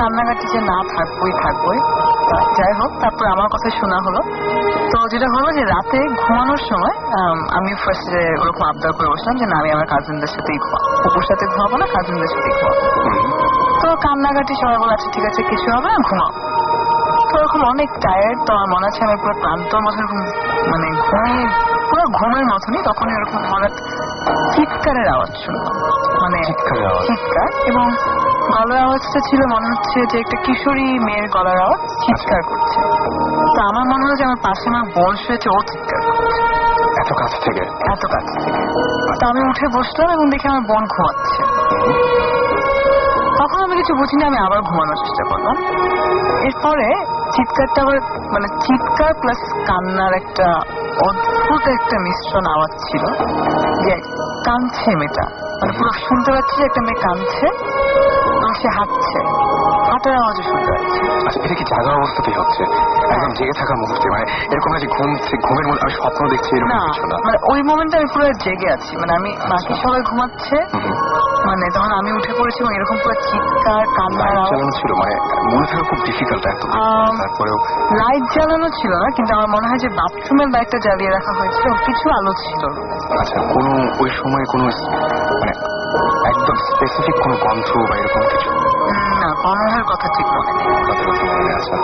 কান্নাকাটি যে না থাকবোই থাকবোই। যাই হোক তারপর আমার কথা শোনা হলো। তো যেটা হলো যে রাতে ঘুমানোর সময় আম, ফার্স্টে ওরকম আবদার করে বসলাম যে না আমি আমার কাজিনদের সাথেই ঘুমাবো। কুকুর সাথে ঘুমাবো না কাজিনদের সাথেই ঘুমাবো। তো কান্নাকাটি সবাই বলে আচ্ছা ঠিক আছে কিছু হবে না ঘুমাও। তো ওরকম অনেক টায়ার্ড তো আমার মনে আছে আমি পুরো ক্লান্তর মতো এরকম মানে ঘুমিয়ে পুরো ঘুমের মতনই তখন এরকম হঠাৎ চিৎকারের আওয়াজ শুনলাম। মানে চিৎকার এবং গলার আওয়াজটা ছিল মনে হচ্ছে যে একটা কিশোরী মেয়ের গলার আওয়াজ চিৎকার করছে। তো আমার মনে হলো যে আমার পাশে আমার বোন শুয়েছে ও চিৎকার করছে। এত কাছ থেকে? এত কাছ থেকে। তো আমি উঠে বসলাম এবং দেখি আমার বোন ঘুমাচ্ছে। তখন আমি কিছু বুঝিনি আমি আবার ঘুমানোর চেষ্টা করলাম। এরপরে চিৎকারটা আবার মানে চিৎকার প্লাস কান্নার একটা অদ্ভুত একটা মিশ্রণ আওয়াজ ছিল যে কাঁদছে মেয়েটা। মানে পুরো শুনতে পাচ্ছি যে একটা মেয়ে কাঁদছে। সে হাঁটছে। হাঁটার আওয়াজও শুনতে পাচ্ছি আচ্ছা এটা কি জাগা অবস্থাতেই হচ্ছে? একদম জেগে থাকা মুহূর্তে মানে এরকম না যে ঘুম ঘুমের মধ্যে আমি স্বপ্ন দেখছি এরকম না কিছু না? মানে ওই মোমেন্টে আমি পুরো জেগে আছি। মানে আমি বাকি সবাই ঘুমাচ্ছে। মানে তখন আমি উঠে পড়েছি এবং এরকম পুরো চিৎকার কান্নার লাইট চালানো ছিল মানে মনে থাকা খুব ডিফিকাল্ট এত। তারপরেও লাইট জ্বালানো ছিল না কিন্তু আমার মনে হয় যে বাথরুমের লাইটটা জ্বালিয়ে রাখা হয়েছিল কিছু আলো ছিল। আচ্ছা কোনো ওই সময় কোনো মানে একদম স্পেসিফিক কোনো গন্ধ বা এরকম কিছু? না কনহের কথা ঠিক মনে নেই। আছে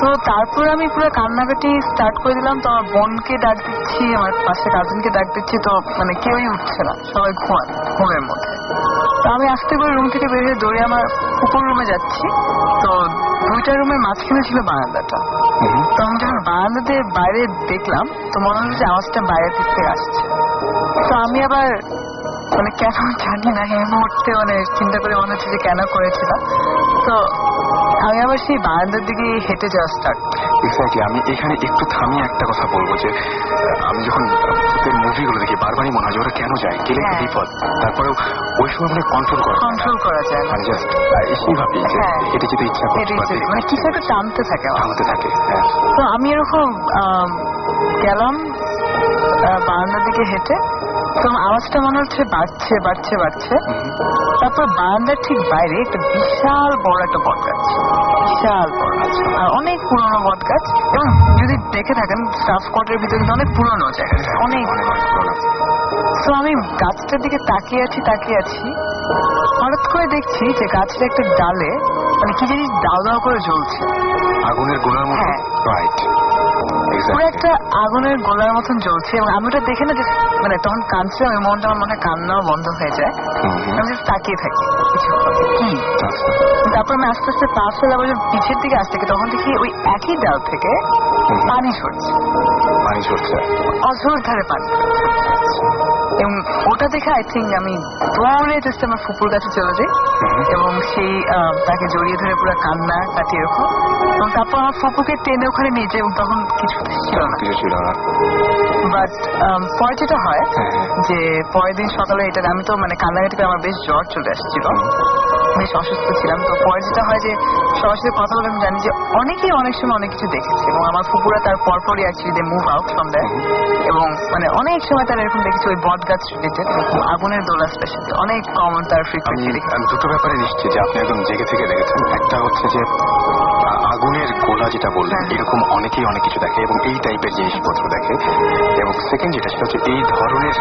তো তারপর আমি পুরো কান্নাকাটি স্টার্ট করে দিলাম তো আমার বোনকে ডাক দিচ্ছি আমার পাশে কাজিনকে ডাক দিচ্ছি তো মানে কেউই উঠছে না সবাই ঘুমান ঘুমের মধ্যে। তো আমি আস্তে করে রুম থেকে বেরিয়ে দৌড়ে আমার কুকুর রুমে যাচ্ছি। তো দুইটা রুমের মাঝখানে ছিল বারান্দাটা। তো আমি যখন বারান্দাতে বাইরে দেখলাম তো মনে হলো যে আওয়াজটা বাইরে থেকে আসছে। তো আমি আবার মানে কেন জানি না এই মুহূর্তে মানে চিন্তা করে মনে হচ্ছে যে কেন করেছিলাম। তো আমি আবার সেই বারান্দার দিকে হেঁটে যাওয়া স্টার্ট এক্স্যাক্টলি আমি এখানে একটু থামিয়ে একটা কথা বলব যে আমি যখন মুভিগুলো দেখি বারবারই মনে হয় যে ওরা কেন যায় গেলে একটা হ্যাঁ। বিপদ? তারপরেও ওই সময় মানে কন্ট্রোল করা কন্ট্রোল করা যায় মানে জাস্ট যে হ্যাঁ। এটা যেতে ইচ্ছা বা মানে কিছু একটা টানতে থাকে থামতে থাকে হ্যাঁ। তো আমি এরকম গেলাম বারান্দার দিকে হেঁটে। তো আওয়াজটা মনে হচ্ছে বাড়ছে বাড়ছে বাড়ছে। তারপর বারান্দার ঠিক বাইরে একটা বিশাল বড় একটা বট গাছ বিশাল বড় আর অনেক পুরনো বট গাছ। এবং যদি দেখে থাকেন স্টাফ কোয়ার্টের ভিতরে কিন্তু অনেক পুরনো জায়গাটা অনেক তো আমি গাছটার দিকে তাকিয়ে আছি তাকিয়ে আছি। হঠাৎ করে দেখছি যে গাছের একটা ডালে মানে কি জিনিস দাও দাও করে জ্বলছে। আগুনের গোলার মতো? হ্যাঁ। রাইট পুরো একটা আগুনের গোলার মতন জ্বলছে এবং আমি ওটা দেখে না যে মানে তখন কাঁদছিলাম আমি মনটা আমার মনে কান্নাও বন্ধ হয়ে যায়। আমি জাস্ট তাকিয়ে থাকি কি তারপর আমি আস্তে আস্তে পাশ হলে আবার পিছের দিকে আসতে থাকি তখন দেখি ওই একই ডাল থেকে পানি ঝরছে। পানি ঝরছে। অঝোর ধারে পানি। এবং ওটা দেখে আই থিঙ্ক আমি দৌড়ে জাস্ট আমার ফুপুর কাছে চলে যাই। এবং সেই তাকে জড়িয়ে ধরে পুরো কান্না কাটিয়ে এরকম এবং তারপর আমার ফুপুকে টেনে ওখানে নিয়ে যাই এবং তখন কিছু ছিল না। কিছু ছিল না। বাট পরে যেটা হয় হ্যাঁ, হ্যাঁ। যে পরের দিন সকালে এটা আমি তো মানে কান্নাকাটি আমার বেশ জ্বর চলে আসছিল। বেশ অসুস্থ ছিলাম। তো পরে যেটা হয় যে সবার সাথে কথা বলে আমি জানি যে অনেকেই অনেক সময় অনেক কিছু দেখেছে এবং আমার ফুপুরা তার পরপরই অ্যাকচুয়ালি যে মুভ আউট ফ্রম দ্যাট এবং মানে অনেক সময় তার এরকম দেখেছে ওই বট গাছ রিলেটেড আগুনের দোলা স্পেশাল অনেক কমন তার ফ্রিকুয়েন্সি আমি দুটো ব্যাপারে নিশ্চিত যে আপনি একদম জেগে থেকে দেখেছেন। একটা হচ্ছে যে আগুনের গোলা যেটা বললেন। এরকম অনেকেই অনেক কিছু দেখে এবং এই টাইপের জিনিসপত্র দেখে। এবং সেকেন্ড যেটা সেটা হচ্ছে এই ধরনের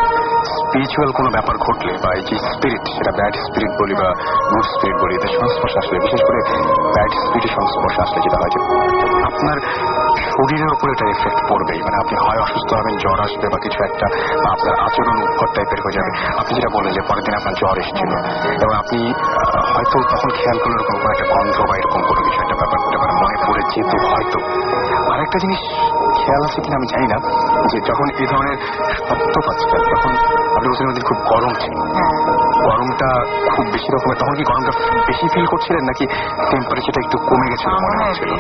স্পিরিচুয়াল কোনো ব্যাপার ঘটলে বা এই যে স্পিরিট সেটা ব্যাড স্পিরিট বলি বা গুড স্পিরিট বলি, এদের সংস্পর্শে আসলে, বিশেষ করে ব্যাড স্পিরিটের সংস্পর্শে আসলে যেটা হয় যে আপনার শরীরের উপর এটা এফেক্ট পড়বেই। মানে আপনি হয় অসুস্থ হবেন, জ্বর আসবে বা কিছু একটা, বা আপনার আচরণ উদ্ভট টাইপের হয়ে যাবে। আপনি যেটা বললেন যে পরের দিন আপনার জ্বর এসেছিল। এবং আপনি হয়তো তখন খেয়াল করলে এরকম কোনো একটা গন্ধ বা এরকম কোনো কিছু একটা ব্যাপার যেহেতু হয়তো। আরেকটা জিনিস খেয়াল আছে কিনা আমি জানি না যে যখন এই ধরনের শব্দ পাচ্ছিলেন তখন আপনি বলছিলেন ওই দিন খুব গরম ছিল হ্যাঁ। গরমটা খুব বেশি রকমের তখন কি গরমটা বেশি ফিল করছিলেন নাকি টেম্পারেচারটা একটু কমে গেছিল মনে মনে হচ্ছিল?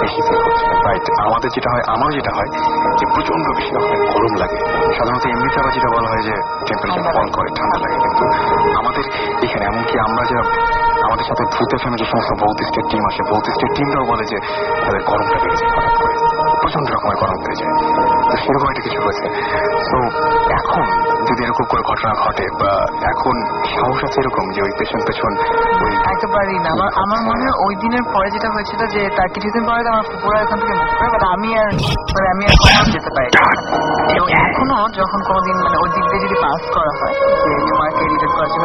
বেশি ফিল করছিলেন রাইট আমাদের যেটা হয় আমার যেটা হয় যে প্রচণ্ড বেশি রকমের গরম লাগে। সাধারণত এমনিতে আবার যেটা বলা হয় যে টেম্পারেচার ফল করে ঠান্ডা লাগে। কিন্তু আমাদের এখানে এমনকি আমরা যারা আমাদের সাথে ভূত এফএমে যে সমস্ত বৌদ্ধিস্টের টিম আসে বৌদ্ধিস্টের টিমরাও বলে যে তাদের গরমটা বেড়ে যায় হঠাৎ করে। প্রচণ্ড রকমের গরম বেড়ে যায়। তো সেরকম একটা কিছু হয়েছে। তো এখন যদি এরকম করে ঘটনা ঘটে বা এখন সাহস আছে এরকম যে ওই পেছন পেছন ওই একেবারেই না। আমার আমার মনে হয় ওই দিনের পরে যেটা হয়েছিল যে তার কিছুদিন পরে আমার ফুপুরা এখান থেকে মুখ করে বাট আমি আর মানে আমি আর কখনো যেতে পারি এবং এখনও যখন কোনোদিন মানে ওই দিক দিয়ে যদি পাস করা হয় যে নিউ মার্কেট করার জন্য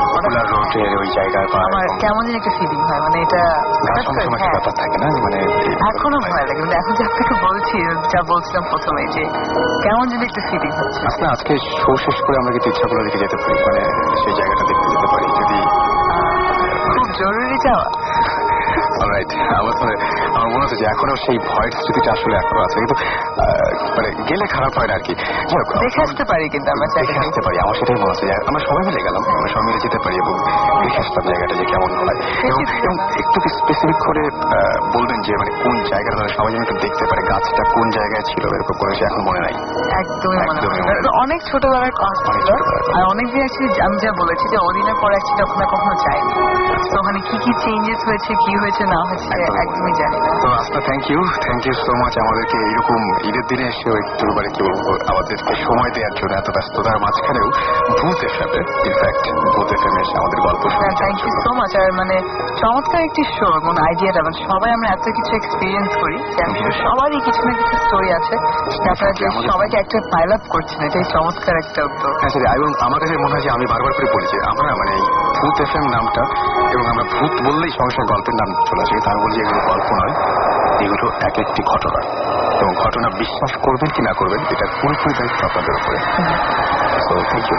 ওই জায়গায় আমার এরকম। কেমন একটা ফিলিং হয় মানে এটা ব্যাপার থাকে না মানে এখনও ভয় লাগে কিন্তু এখন যে আপনাকে বলছি যা বলছিলাম প্রথমে যে কেমন যদি একটা ফিলিং হচ্ছে। আসলে আজকে শো শেষ করে আমরা কিন্তু ইচ্ছাগুলো দিকে যেতে পারি মানে সেই জায়গাটা দেখতে যেতে পারি যদি খুব জরুরি যাওয়া। অলরাইট আমার মানে আমার মনে হচ্ছে যে এখনও সেই ভয়ের স্মৃতিটা আসলে এখনও আছে। কিন্তু মানে গেলে খারাপ হয় না আর কি। দেখে আসতে পারি কিন্তু আমরা দেখে আসতে পারি আমার সেটাই মনে হচ্ছে আমরা সবাই মিলে গেলাম আমরা সবাই মিলে যেতে পারি এবং দেখে আসতাম জায়গাটা যে কেমন হয়। এবং একটু স্পেসিফিক করে বলবেন যে মানে কোন জায়গাটা সবাই যেন একটু দেখতে পারে গাছটা কোন জায়গায় ছিল এরকম করে সে এখন মনে নাই। একদমই মনে অনেক ছোটবেলার কথা ছিল। আর অনেক দিন আমি যা বলেছি যে ওদিনের পর অ্যাকচুয়ালি ওখানে কখনো যাইনি তো ওখানে কি কি চেঞ্জেস হয়েছে কি হয়েছে না হয়েছে একদমই। জানি না। তো আস্তা thank you thank you so much আমাদেরকে এরকম ঈদের দিনে এসেও একটু মানে কি বলব আমাদেরকে সময় দেওয়ার জন্য এত ব্যস্ততার মাঝখানেও ভূত এফএমে ইনফ্যাক্ট ভূত এফএমে এসে আমাদের গল্প শুনে থ্যাংক ইউ সো মাচ আর মানে চমৎকার একটি শো মানে আইডিয়াটা মানে সবাই আমরা এত কিছু এক্সপিরিয়েন্স করি যে আমি সবারই কিছু না কিছু স্টোরি আছে। আপনারা যে সবাইকে একটা পাইল আপ করছেন এটাই চমৎকার একটা উদ্যোগ। হ্যাঁ সেটাই। এবং আমার কাছে মনে হয় যে আমি বারবার করে বলি যে আমরা মানে ভূত এফএম নামটা এবং আমরা ভূত বললেই সঙ্গে সঙ্গে গল্পের নাম চলে আসে তার আমি বলি এগুলো গল্প নয় এগুলো এক একটি ঘটনা। এবং ঘটনা বিশ্বাস করবেন কি না করবেন এটা পুরোপুরি দায়িত্ব আপনাদের উপরে। তো থ্যাংক ইউ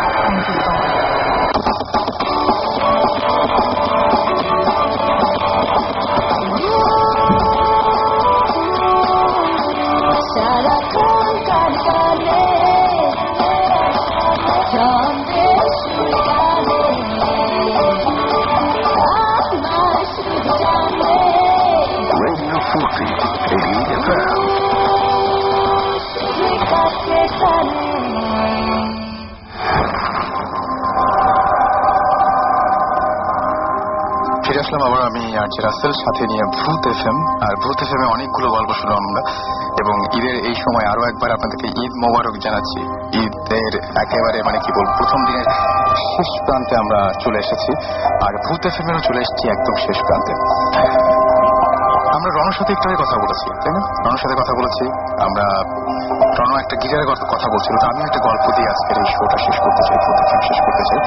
Radio 40, 88 FM. শুধু কাছে টানে ফিরে আসলাম আবার আমি আর সাথে নিয়ে ভূত এফ আর ভূত এফ অনেকগুলো গল্প শুনলাম আমরা। এবং ঈদের এই সময় আরও একবার আপনাদেরকে ঈদ মোবারক জানাচ্ছি। ঈদের একেবারে মানে কি বলব প্রথম দিনের শেষ প্রান্তে আমরা চলে এসেছি। আর ভূত এফ এরও চলে এসেছি একদম শেষ প্রান্তে। আমরা রণর সাথে একটু কথা বলেছি তাই না? রণর সাথে কথা বলেছি, আমরা রণ একটা গিটারের কথা বলছিল, তো আমি একটা গল্প দিয়ে আজকের এই শোটা শেষ করতে চাই এফ শেষ করতে চাই।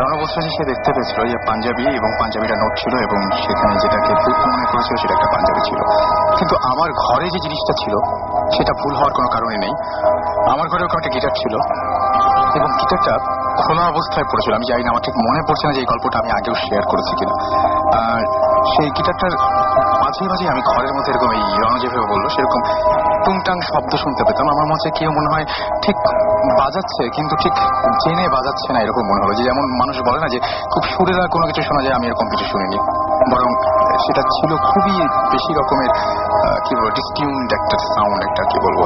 রণ বলছিল যে সে দেখতে পেয়েছিল যে পাঞ্জাবি, এবং পাঞ্জাবিটা নোট ছিল, এবং সেখানে যেটাকে ভূত মনে করেছিল সেটা একটা পাঞ্জাবি ছিল। কিন্তু আমার ঘরে যে জিনিসটা ছিল, সেটা ভুল হওয়ার কোনো কারণে নেই। আমার ঘরে ওরকম একটা গিটার ছিল, এবং গিটারটা খোলা অবস্থায় পড়েছিল। আমি জানি না, আমার ঠিক মনে পড়ছে না যে এই গল্পটা আমি আগেও শেয়ার করেছি কিনা। আর সেই গিটারটার মাঝে মাঝে আমি ঘরের মধ্যে এরকম এই রণ যেভাবে বলল, সেরকম টুংটাং শব্দ শুনতে পেতাম। আমার মনে কেউ মনে হয় ঠিক বাজাচ্ছে, কিন্তু ঠিক জেনে বাজাচ্ছে না এরকম মনে হলো যে যেমন মানুষ বলে না যে, খুব সুরেরা কোনো কিছু শোনা যায়, আমি এরকম কিছু শুনিনি। বরং সেটা ছিল খুবই বেশি রকমের কি বলব ডিসটিউন্ড একটা সাউন্ড একটা কি বলব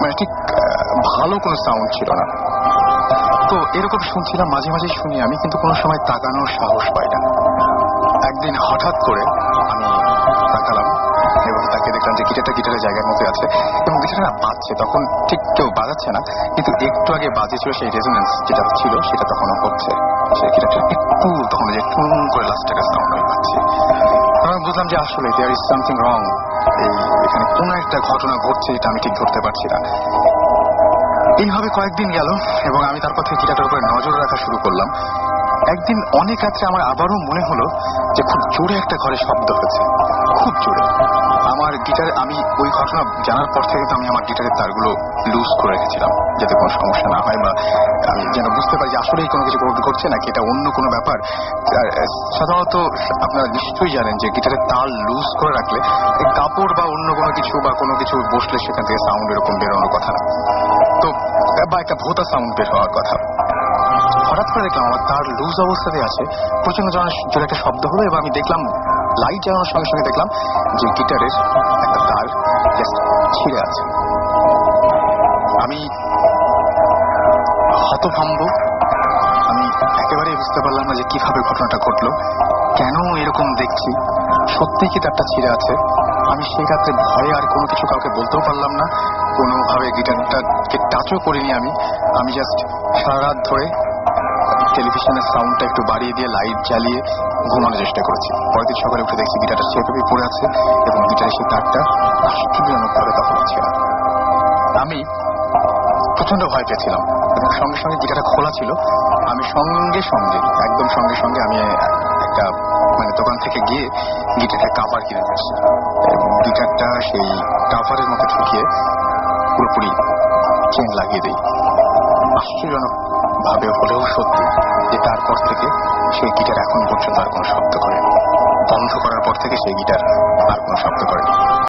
মানে ঠিক ভালো কোনো সাউন্ড ছিল না। তো এরকম শুনছিলাম, মাঝে মাঝে শুনি আমি, কিন্তু কোনো সময় তাকানোর সাহস পাই না। একদিন হঠাৎ করে আমি তাকালাম এবং তাকে দেখলাম যে গিটারটা গিটারের জায়গার মধ্যে আছে এবং গিটারটা বাজছে, তখন ঠিক কেউ বাজাচ্ছে না, কিন্তু একটু আগে বাজেছিল সেই রেজোনেন্স যেটা ছিল, সেটা তখনও হচ্ছে। সেই গিটারটা একটু তখন যে টুন করে লাস্ট সাউন্ড আমি পাচ্ছি। তখন বুঝলাম যে আসলে দেয়ার ইজ সামথিং রং এই এখানে কোনো একটা ঘটনা ঘটছে এটা আমি ঠিক ধরতে পারছি না। এইভাবে কয়েকদিন গেল এবং আমি তারপর থেকে গিটারটার উপরে নজর রাখা শুরু করলাম। একদিন অনেক রাত্রে আমার আবারও মনে হলো যে খুব জোরে একটা ঘরে শব্দ হয়েছে। খুব জোরে। আমার গিটার আমি ওই ঘটনা জানার পর থেকে আমি আমার গিটারের তারগুলো লুজ করে রেখেছিলাম, যাতে কোনো সমস্যা না হয় বা আমি যেন বুঝতে পারি যে আসলেই কোনো কিছু ঘট- ঘটছে নাকি এটা অন্য কোনো ব্যাপার। সাধারণত আপনারা নিশ্চয়ই জানেন যে গিটারের তার লুজ করে রাখলে কাপড় বা অন্য কোনো কিছু বা কোনো কিছু বসলে সেখান থেকে সাউন্ড এরকম বেরোনোর কথা না। তো, বা একটা ভোতা সাউন্ড বের হওয়ার কথা। হঠাৎ করে দেখলাম আমার তার লুজ অবস্থাতে আছে। প্রচণ্ড জোরে জোরে একটা শব্দ হলো এবং আমি দেখলাম লাইট জ্বালানোর সঙ্গে সঙ্গে দেখলাম যে গিটারের একটা তার ছিঁড়ে আছে। আমি হতভম্ব। আমি একেবারেই বুঝতে পারলাম না যে কীভাবে ঘটনাটা ঘটলো, কেন এরকম দেখছি সত্যি কি তারটা ছিঁড়ে আছে? আমি সেই রাত্রে ভয়ে আর কোনো কিছু কাউকে বলতেও পারলাম না। কোনোভাবে গিটারটাকে টাচও করিনি আমি। আমি জাস্ট সারা রাত ধরে টেলিভিশনের সাউন্ডটা একটু বাড়িয়ে দিয়ে লাইট জ্বালিয়ে ঘুমানোর চেষ্টা করেছি। পরের দিন সকালে উঠে দেখছি গিটারটা সেভাবেই পড়ে আছে এবং গিটারের সেই তারটা আশ্চর্যজনকভাবে তখন ছিল আমি প্রচণ্ড ভয় পেয়েছিলাম এবং সঙ্গে সঙ্গে গিটারটা খোলা ছিল। আমি সঙ্গে সঙ্গে, একদম সঙ্গে সঙ্গে আমি একটা মানে দোকান থেকে গিয়ে গিটারটা কাভার কিনে নিয়ে আসি এবং গিটারটা সেই কাভারের মধ্যে ঢুকিয়ে পুরোপুরি চেন লাগিয়ে দিই। আশ্চর্যজনক ভাবে হলেও সত্যি যে তারপর থেকে সেই গিটার এখন পর্যন্ত আর কোনো শব্দ করেনি। বন্ধ করার পর থেকে সেই গিটার আর কোনো শব্দ করেনি।